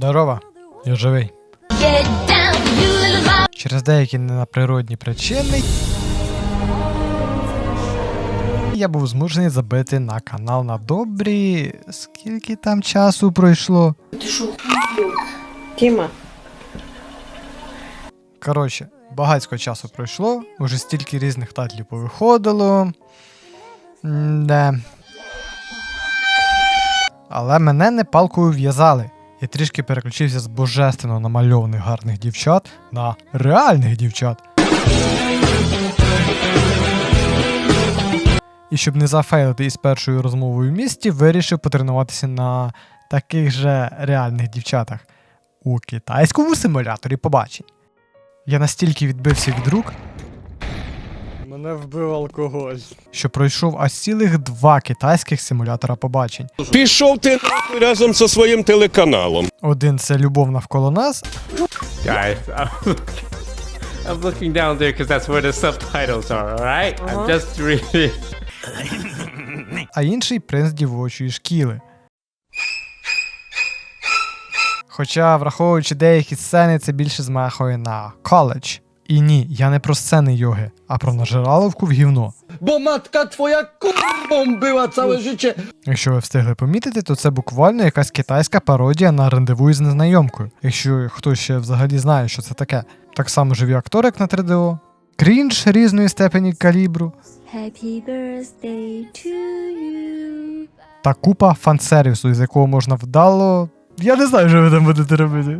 Здорова, я живий. Через деякі ненаприродні причини я був змушений забити на канал на добрі. Скільки там часу пройшло? Тіма, Коротше, багатько часу пройшло, уже стільки різних татлів повиходило. Де. Але мене не палкою в'язали. Я трішки переключився з божественно намальованих гарних дівчат на реальних дівчат. І щоб не зафейлити із першою розмовою в місті, вирішив потренуватися на таких же реальних дівчатах у китайському симуляторі побачень. Я настільки відбився від рук, Мене вбив алкоголь. що пройшов аж цілих два китайських симулятора побачень. Пішов ти нахуй разом зі своїм телеканалом. Один це любов навколо нас, Guys, I'm, I'm looking down there because that's where the subtitles are, alright? I'm just reading. а інший принц дівочої шкіли. Хоча, враховуючи деякі сцени, це більше змахує на коледж. І ні, я не про сцени йоги, а про нажираловку в гівно. Бо матка твоя курбом била ціле життя. Якщо ви встигли помітити, то це буквально якась китайська пародія на рандеву із незнайомкою, якщо хтось ще взагалі знає, що це таке. Так само живі актори, як на 3DO, крінж різної степені калібру Happy birthday to you. та купа фан-сервісу, із якого можна вдало. Я не знаю, що ви там будете робити.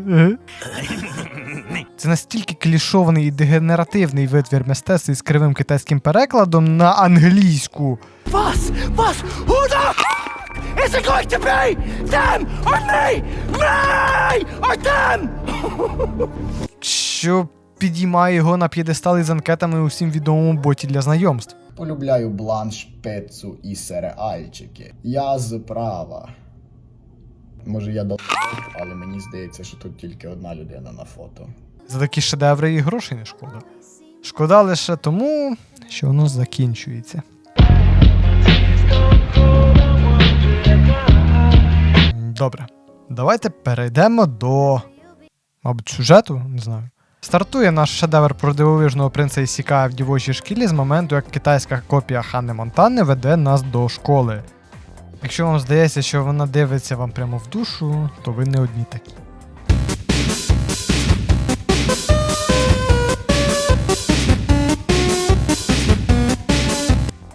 Це настільки клішований і дегенеративний витвір мистецтва із кривим китайським перекладом на англійську. Who the f- is it going to be? Them or me? Me or them? що підіймає його на п'єдестал із анкетами у всім відомому боті для знайомств. Полюбляю бланш, пиццу і серіальчики. Я з права. Може я дал, але мені здається, що тут тільки одна людина на фото. За такі шедеври і грошей не шкода. Шкода лише тому, що воно закінчується. Добре. Давайте перейдемо до. Мабуть, сюжету, не знаю. Стартує наш шедевр про дивовижного принца Ісікая в дівочій шкілі з моменту, як китайська копія Ханни Монтани веде нас до школи. Якщо вам здається, що вона дивиться вам прямо в душу, то ви не одні такі.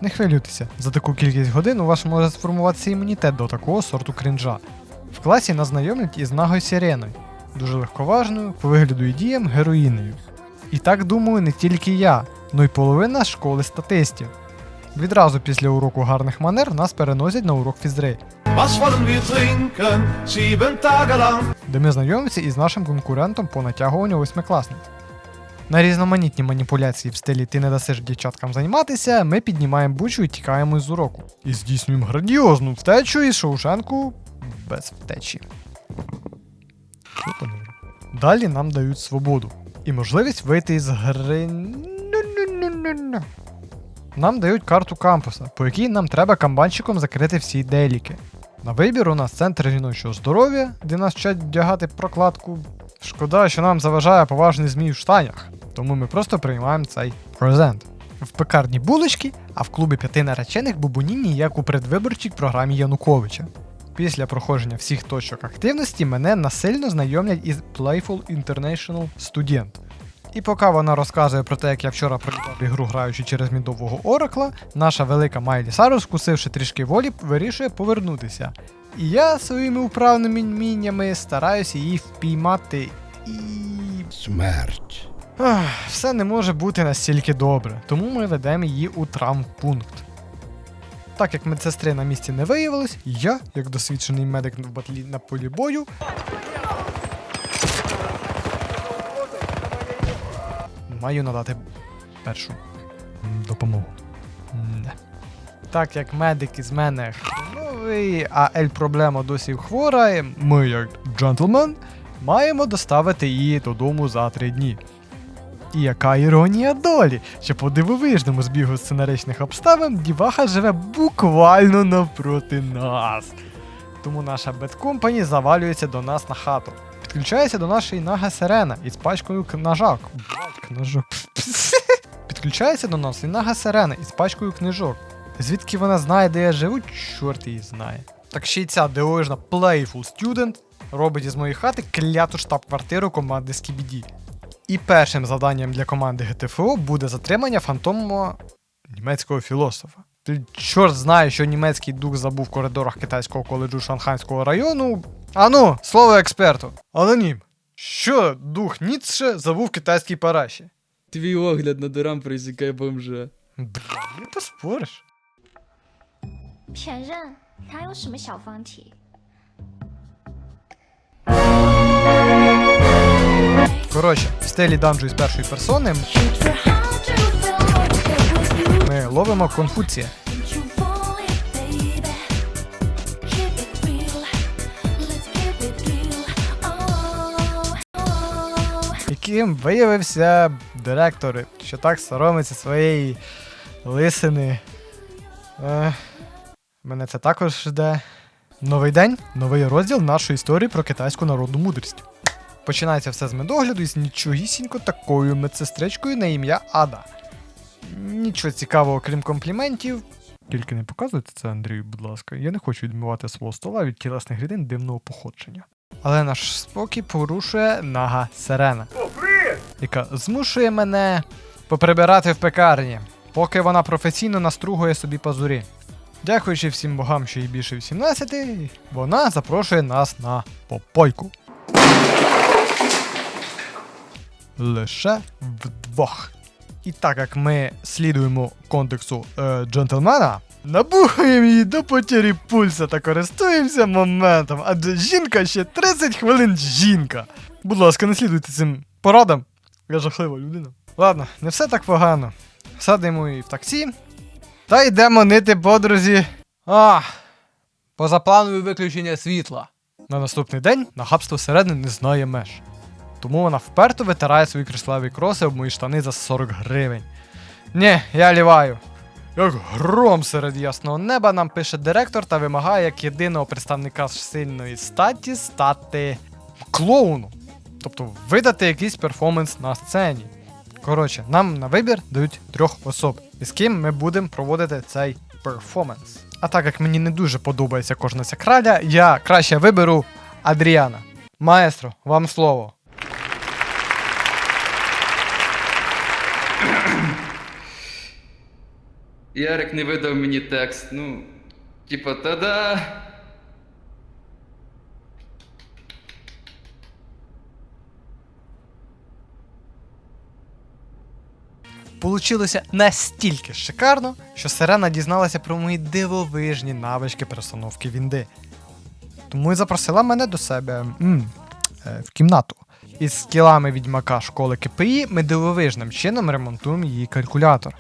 Не хвилюйтеся, за таку кількість годин у вас може сформуватися імунітет до такого сорту крінжа. В класі нас знайомлять із нагою Сіреною, дуже легковажною, по вигляду і діям героїнею. І так думаю не тільки я, но й половина школи статистів. Відразу після уроку гарних манер нас переносять на урок lang. де ми знайомимося із нашим конкурентом по натягуванню восьмикласниць. На різноманітні маніпуляції в стилі ти не дасиш дівчаткам займатися, ми піднімаємо бучу і тікаємо з уроку. І здійснюємо грандіозну втечу із Шоушенку без втечі. Далі нам дають свободу і можливість вийти із гри. Нам дають карту кампуса, по якій нам треба камбанчиком закрити всі деліки. На вибір у нас центр жіночого здоров'я, де нас вчать вдягати прокладку. Шкода, що нам заважає поважний змій в штанях, тому ми просто приймаємо цей презент. В пекарні булочки, а в клубі п'яти наречених бубонінні, як у предвиборчій програмі Януковича. Після проходження всіх точок активності мене насильно знайомлять із Playful International Student. І поки вона розказує про те, як я вчора пригадав ігру граючи через мідового оракла, наша велика Майлі Сарус, скусивши трішки волі, вирішує повернутися. І я своїми управними вміннями стараюся її впіймати і. Смерть. Ах, все не може бути настільки добре, тому ми ведемо її у травмпункт. Так як медсестри на місці не виявилось, я, як досвідчений медик в батлі на полі бою, маю надати першу допомогу. М-да. Так як медик із мене хреновий, а Ель проблема досі хвора, ми, як джентльмен, маємо доставити її додому за три дні. І яка іронія долі, що по дивовижному збігу сценаричних обставин діваха живе буквально навпроти нас. Тому наша бедкомпані завалюється до нас на хату. Підключається до нашої Нага Сирена із пачкою книжок. Книжок. Підключається до нас і Нага Сирена із пачкою книжок. Звідки вона знає, де я живу, чорт її знає. Так ще й ця дивовижна Playful Student робить із моєї хати кляту штаб-квартиру команди Skibidi. І першим завданням для команди ГТФО буде затримання фантомного німецького філософа. Ти чорт знає, що німецький дух забув в коридорах китайського коледжу Шанхайського району. Ану, слово експерту. Анонім. Що дух Ніцше забув в китайській параші? Твій огляд на дурам присікає бомжа. Бля, не поспориш. 骗人，哪有什么小方体？ Коротше, в стилі данжу із першої персони It's for hard to feel it with you. ми ловимо Конфуція, Don't you want it, baby? Keep it real. Let's keep it real. Oh, oh. яким виявився директор, що так соромиться своєї лисини. Мене це також жде. Новий день, новий розділ нашої історії про китайську народну мудрість. Починається все з медогляду із нічогісінько такою медсестричкою на ім'я Ада. Нічого цікавого, крім компліментів. Тільки не показуйте це, Андрію, будь ласка. Я не хочу відмивати свого стола від тілесних рідин дивного походження. Але наш спокій порушує нага Сирена, яка змушує мене поприбирати в пекарні, поки вона професійно настругує собі пазурі. Дякуючи всім богам, що їй більше 18, вона запрошує нас на попойку. Лише вдвох. І так як ми слідуємо контексу е, джентльмена, набухаємо її до потері пульса та користуємося моментом, адже жінка ще 30 хвилин жінка. Будь ласка, не слідуйте цим порадам. Я жахлива людина. Ладно, не все так погано. Садимо її в таксі. Та йдемо нити подрузі. А, позапланове виключення світла. На наступний день нахабство середини не знає меж. Тому вона вперто витирає свої креславі кроси об мої штани за 40 гривень. Ні, я ліваю. Як гром серед ясного неба нам пише директор та вимагає як єдиного представника сильної статі стати клоуном. Тобто видати якийсь перформанс на сцені. Коротше, нам на вибір дають трьох особ, із ким ми будемо проводити цей перформанс. А так як мені не дуже подобається кожна ця краля, я краще виберу Адріана. Маестро, вам слово. Ярик не видав мені текст. Ну, типа, та-да! Получилося настільки шикарно, що Сирена дізналася про мої дивовижні навички перестановки вінди. Тому і запросила мене до себе м, е, в кімнату. Із скілами відьмака школи КПІ ми дивовижним чином ремонтуємо її калькулятор.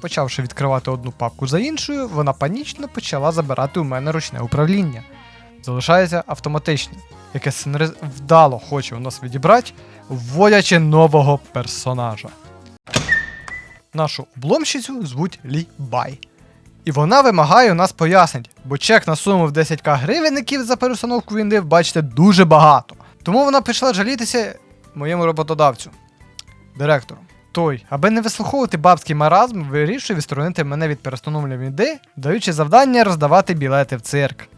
Почавши відкривати одну папку за іншою, вона панічно почала забирати у мене ручне управління. Залишається автоматичне, яке вдало хоче у нас відібрати, вводячи нового персонажа. Нашу обломщицю звуть Лі Бай. І вона вимагає у нас пояснень, бо чек на суму в 10к гривенників за перестановку вінди бачите дуже багато. Тому вона почала жалітися моєму роботодавцю, директору. Той, аби не вислуховувати бабський маразм, вирішує відсторонити мене від перестановлення вінди, даючи завдання роздавати білети в цирк.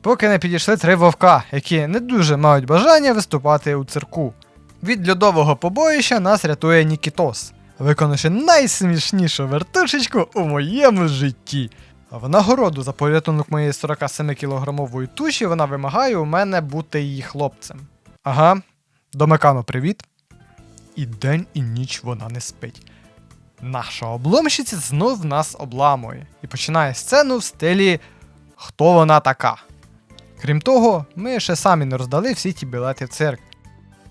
Поки не підійшли три вовка, які не дуже мають бажання виступати у цирку. Від льодового побоїща нас рятує Нікітос, виконавши найсмішнішу вертушечку у моєму житті. В нагороду за порятунок моєї 47-кілограмової туші вона вимагає у мене бути її хлопцем. Ага, до привіт. І день і ніч вона не спить. Наша обломщиця знов нас обламує і починає сцену в стилі Хто вона така? Крім того, ми ще самі не роздали всі ті білети в цирк.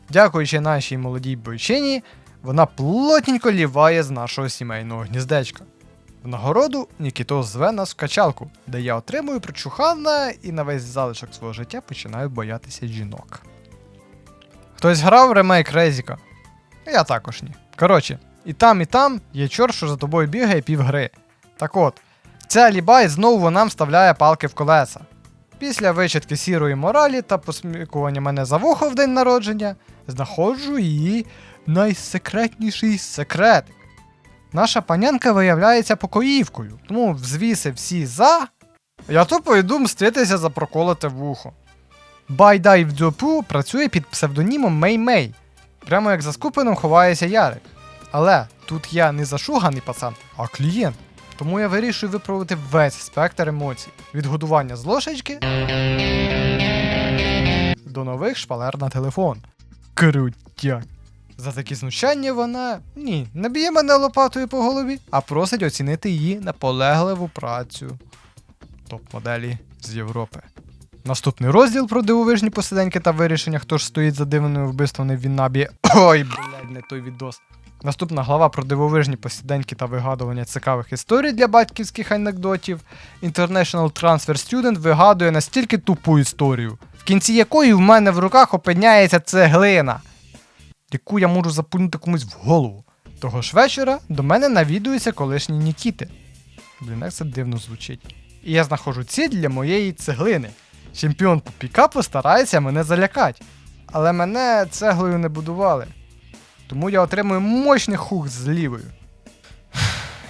Дякуючи нашій молодій бойчині, вона плотненько ліває з нашого сімейного гніздечка. В нагороду Нікітос зве нас в качалку, де я отримую прочухана і на весь залишок свого життя починаю боятися жінок. Хтось грав ремейк Резіка? Я також ні. Коротше, і там, і там є чор, що за тобою бігає півгри. Так от, ця лібай знову нам вставляє палки в колеса. Після вичитки сірої моралі та посмікування мене за вухо в день народження, знаходжу її найсекретніший секрет. Наша панянка виявляється покоївкою, тому взвіси всі за. Я тупо йду мститися за проколоте вухо. Байдай в дзьопу працює під псевдонімом Мей-Мей, прямо як за скупином ховається Ярик. Але тут я не зашуганий пацан, а клієнт. Тому я вирішую виправити весь спектр емоцій від годування з ложечки до нових шпалер на телефон. Крутяк. За такі знущання вона ні, не б'є мене лопатою по голові, а просить оцінити її наполегливу працю. Топ-моделі з Європи. Наступний розділ про дивовижні посиденьки та вирішення, хто ж стоїть за дивним вбивством в Віннабі. Ой, блядь, не той відос. Наступна глава про дивовижні посіденьки та вигадування цікавих історій для батьківських анекдотів. International Transfer Student вигадує настільки тупу історію, в кінці якої в мене в руках опиняється цеглина, яку я можу запульнути комусь в голову. Того ж вечора до мене навідуються колишні Нікіти. Блін, як це дивно звучить. І я знаходжу ціль для моєї цеглини. Чемпіон по пікапу старається мене залякати. Але мене цеглою не будували. Тому я отримую мощний хук з лівою.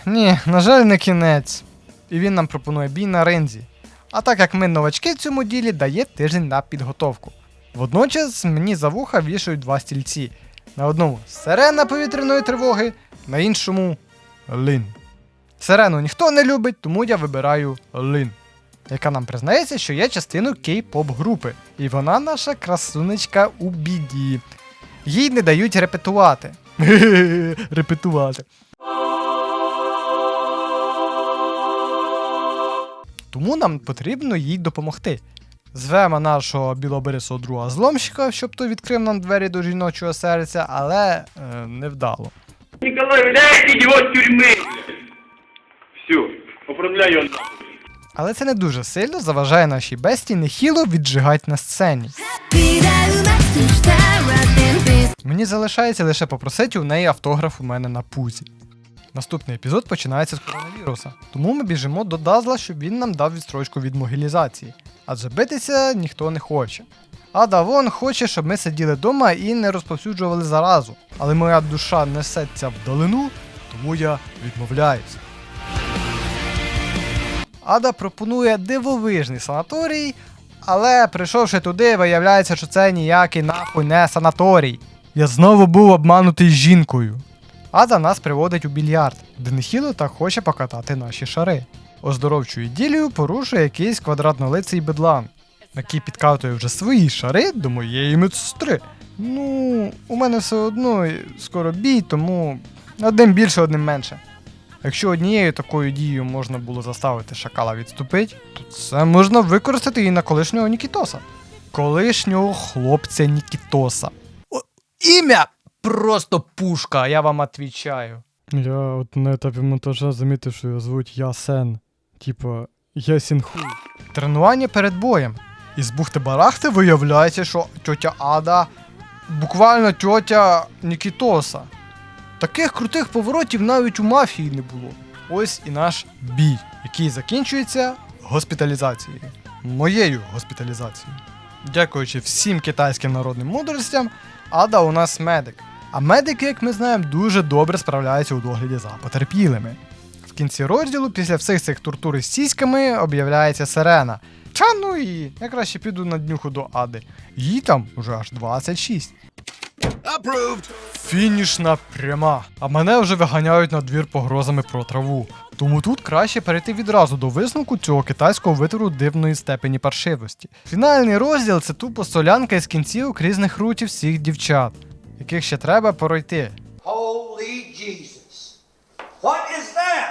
Ні, на жаль, не кінець. І він нам пропонує бій на ринзі. А так як ми новачки в цьому ділі, дає тиждень на підготовку. Водночас мені за вуха вішають два стільці. На одному сирена повітряної тривоги, на іншому лин. Сирену ніхто не любить, тому я вибираю лин. Яка нам признається, що є частиною кей-поп групи, і вона наша красунечка у біді. Їй не дають репетувати. репетувати. Тому нам потрібно їй допомогти. Звемо нашого білобрисого друга зломщика, щоб той відкрив нам двері до жіночого серця, але е, невдало. Николай, валяйте его с тюрьмы! Все, оформляю он. Але це не дуже сильно заважає нашій бесті нехило віджигати на сцені. Мені залишається лише попросити у неї автограф у мене на пузі. Наступний епізод починається з коронавіруса, тому ми біжимо до Дазла, щоб він нам дав відстрочку від могилізації. Адже битися ніхто не хоче. А Давон хоче, щоб ми сиділи вдома і не розповсюджували заразу. Але моя душа несеться вдалину, тому я відмовляюся. Ада пропонує дивовижний санаторій, але прийшовши туди, виявляється, що це ніякий нахуй не санаторій. Я знову був обманутий жінкою. Ада нас приводить у більярд, де Нехіло так хоче покатати наші шари. Оздоровчу іділію порушує якийсь квадратнолиций бедлан, який підкатує вже свої шари до моєї медсестри. Ну, у мене все одно скоро бій, тому одним більше, одним менше. Якщо однією такою дією можна було заставити шакала відступити, то це можна використати і на колишнього Нікітоса. Колишнього хлопця Нікітоса. О, ім'я просто пушка, я вам отвічаю. Я от на етапі монтажа замітив, що його звуть Ясен. Типа, Ясін хуй. Тренування перед боєм. Із бухти-барахти виявляється, що тьотя Ада буквально тьотя Нікітоса. Таких крутих поворотів навіть у мафії не було. Ось і наш бій, який закінчується госпіталізацією. Моєю госпіталізацією. Дякуючи всім китайським народним мудростям, Ада у нас медик. А медики, як ми знаємо, дуже добре справляються у догляді за потерпілими. В кінці розділу, після всіх цих тортур із сіськами, об'являється сирена. Та ну і я краще піду на днюху до Ади. Їй там уже аж 26. Фінішна пряма. А мене вже виганяють на двір погрозами про траву. Тому тут краще перейти відразу до висновку цього китайського витвору дивної степені паршивості. Фінальний розділ це тупо солянка із кінцівок різних рутів всіх дівчат, яких ще треба пройти. Holy Jesus. What is that?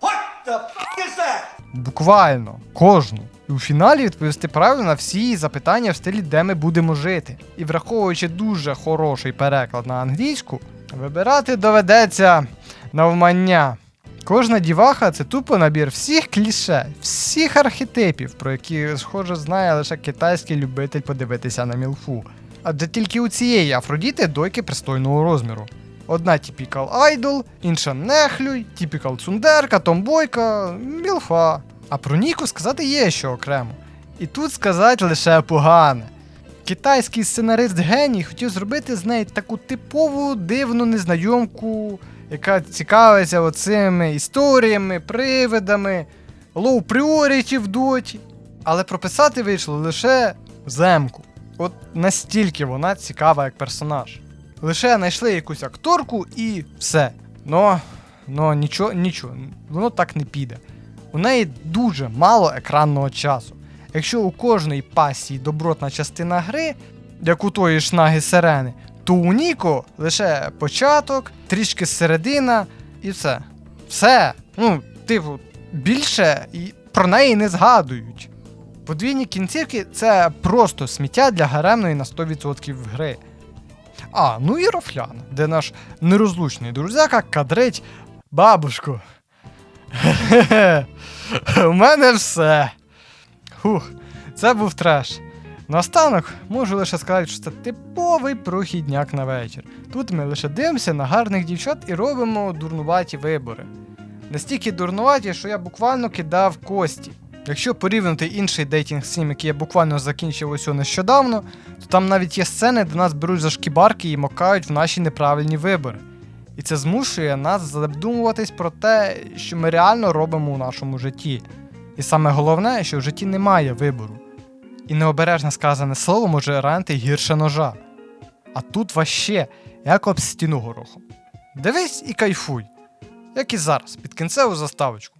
What the fuck is that? Буквально кожну. І у фіналі відповісти правильно на всі запитання в стилі, де ми будемо жити. І враховуючи дуже хороший переклад на англійську, вибирати доведеться навмання. Кожна діваха це тупо набір всіх кліше, всіх архетипів, про які, схоже, знає лише китайський любитель подивитися на мілфу. Адже тільки у цієї Афродіти дойки пристойного розміру. Одна тіпікал айдол, інша нехлюй, тіпікал цундерка, томбойка, мілфа. А про Ніку сказати є що окремо. І тут сказати лише погане. Китайський сценарист геній хотів зробити з неї таку типову дивну незнайомку, яка цікавиться оцими історіями, привидами, лоу пріоріті в доті. Але прописати вийшло лише земку. От настільки вона цікава як персонаж. Лише знайшли якусь акторку і все. Но, но нічого, нічого, воно так не піде. У неї дуже мало екранного часу. Якщо у кожної пасії добротна частина гри, як у тої ж наги сирени, то у Ніко лише початок, трішки середина і все. Все. Ну, типу, більше і про неї не згадують. Подвійні кінцівки це просто сміття для гаремної на 100% гри. А, ну і Рофлян, де наш нерозлучний друзяка кадрить бабушку. У мене все. Хух, це був треш. Наостанок можу лише сказати, що це типовий прохідняк на вечір. Тут ми лише дивимося на гарних дівчат і робимо дурнуваті вибори. Настільки дурнуваті, що я буквально кидав кості. Якщо порівняти інший дейтінг сім, який я буквально закінчив ось нещодавно, то там навіть є сцени, де нас беруть за шкібарки і макають в наші неправильні вибори. І це змушує нас задумуватись про те, що ми реально робимо у нашому житті. І саме головне, що в житті немає вибору. І необережне сказане слово може ранити гірше ножа. А тут ваще, як об стіну горохом. Дивись і кайфуй, як і зараз, під кінцеву заставочку.